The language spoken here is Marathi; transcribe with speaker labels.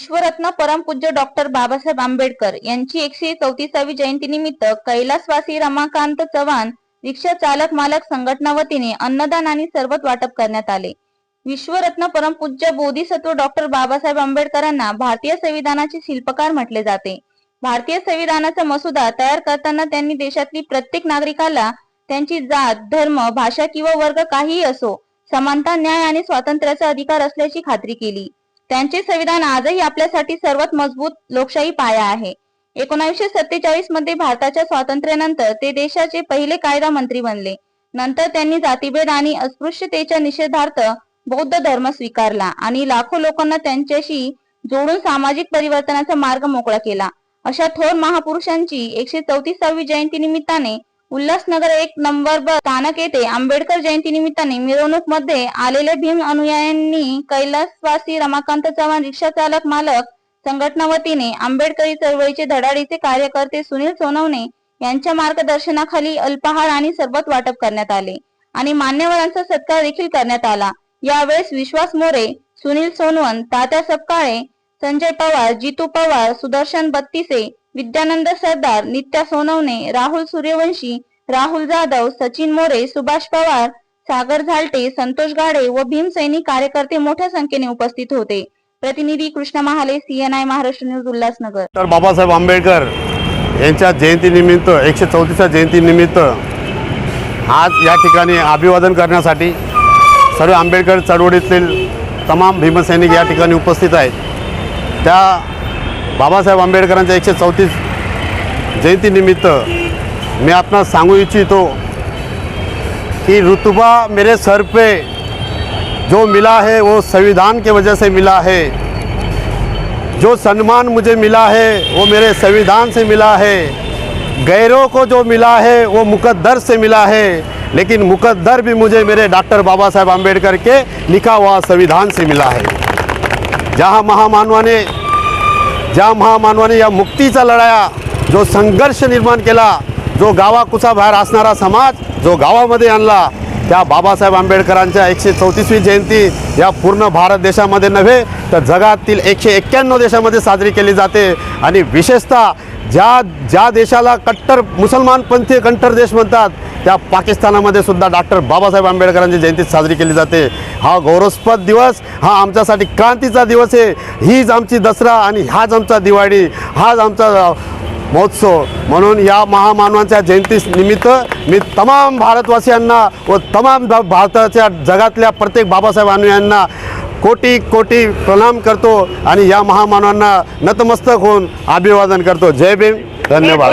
Speaker 1: विश्वरत्न परमपूज्य डॉक्टर बाबासाहेब आंबेडकर यांची एकशे चौतीसावी जयंतीनिमित्त कैलासवासी रमाकांत चव्हाण रिक्षा चालक मालक संघटना वतीने अन्नदान आणि सर्वत वाटप करण्यात आले. विश्वरत्न परमपूज्य बोधिसत्व डॉक्टर बाबासाहेब आंबेडकरांना भारतीय संविधानाचे शिल्पकार म्हटले जाते. भारतीय संविधानाचा मसुदा तयार करताना त्यांनी देशातली प्रत्येक नागरिकाला त्यांची जात धर्म भाषा किंवा वर्ग काहीही असो समानता न्याय आणि स्वातंत्र्याचा अधिकार असल्याची खात्री केली. त्यांचे संविधान आजही आपल्यासाठी सर्वात मजबूत लोकशाही पाया आहे. एकोणीसशे सत्तेचाळीसमध्ये भारताच्या स्वातंत्र्यानंतर ते देशाचे पहिले कायदा मंत्री बनले. नंतर त्यांनी जातीभेद आणि अस्पृश्यतेच्या निषेधार्थ बौद्ध धर्म स्वीकारला आणि लाखो लोकांना त्यांच्याशी जोडून सामाजिक परिवर्तनाचा मार्ग मोकळा केला. अशा थोर महापुरुषांची एकशे चौतीसावी जयंती निमित्ताने उल्हासनगर एक नंबर स्थानक येथे आंबेडकर जयंती निमित्ताने मिरवणूकमध्ये आलेल्या भीम अनुयायांनी कैलासवासी रमाकांत चव्हाण रिक्षा चालक मालक संघटना वतीने आंबेडकरी चळवळीचे धडाडीचे कार्यकर्ते सुनील सोनवणे यांच्या मार्गदर्शनाखाली अल्पाहार आणि सरबत वाटप करण्यात आले आणि मान्यवरांचा सत्कार देखील करण्यात आला. यावेळेस विश्वास मोरे सुनील सोनवण तात्या सपकाळे संजय पवार जितू पवार सुदर्शन बत्तीसे विद्यानंद सरदार नित्या सोनवणे राहुल सूर्यवंशी राहुल जाधव सचिन मोरे सुभाष पवार सागर झालटे संतोष गाडे व भीमसैनिक कार्यकर्ते मोठ्या संख्येने उपस्थित होते. प्रतिनिधी Krishna Mahale CNI Maharashtra news Ulhasnagar.
Speaker 2: Doctor Babasaheb Ambedkar यांच्या जयंतीनिमित्त एकशे चौतीसच्या जयंतीनिमित्त आज या ठिकाणी अभिवादन करण्यासाठी सर्व आंबेडकर चळवळीतील तमाम भीमसैनिक या ठिकाणी उपस्थित आहेत. त्या बाबासाहेब आंबेडकरांच्या एकशे चौतीस जयंतीनिमित्त मी आपणास सांगू इच्छितो कि रुतबा मेरे सर पे जो मिला है, वो संविधान के वजह से मिला है। जो सम्मान मुझे मिला है, वो मेरे संविधान से मिला है। गैरों को जो मिला है, वो मुकद्दर से मिला है। लेकिन मुकद्दर भी मुझे मेरे डॉक्टर बाबा साहेब आम्बेडकर के लिखा हुआ संविधान से मिला है। जहाँ महामानवाने ज्या महामानवाने या मुक्तीचा लढाया जो संघर्ष निर्माण केला जो गावाकुसाबाहेर असणारा समाज जो गावामध्ये आणला त्या बाबासाहेब आंबेडकरांच्या एकशे चौतीसवी जयंती या पूर्ण भारत देशामध्ये नव्हे तर जगातील एकशे एक्क्याण्णव देशामध्ये साजरी केली जाते. आणि विशेषतः ज्या ज्या देशाला कट्टर मुसलमानपंथी कट्टर देश म्हणतात त्या पाकिस्तानामध्ये सुद्धा डॉक्टर बाबासाहेब आंबेडकरांची जयंती साजरी केली जाते. हा गौरवस्पद दिवस हा आमच्यासाठी क्रांतीचा दिवस आहे. हीच आमची दसरा आणि हाच आमचा दिवाळी हाच आमचा महोत्सव. म्हणून या महामानवांच्या जयंतीनिमित्त मी तमाम भारतवासियांना व तमाम भारताच्या जगातल्या प्रत्येक बाबासाहेब यांना कोटी कोटी प्रणाम करतो आणि या महामानवांना नतमस्तक होऊन अभिवादन करतो. जय भीम. धन्यवाद.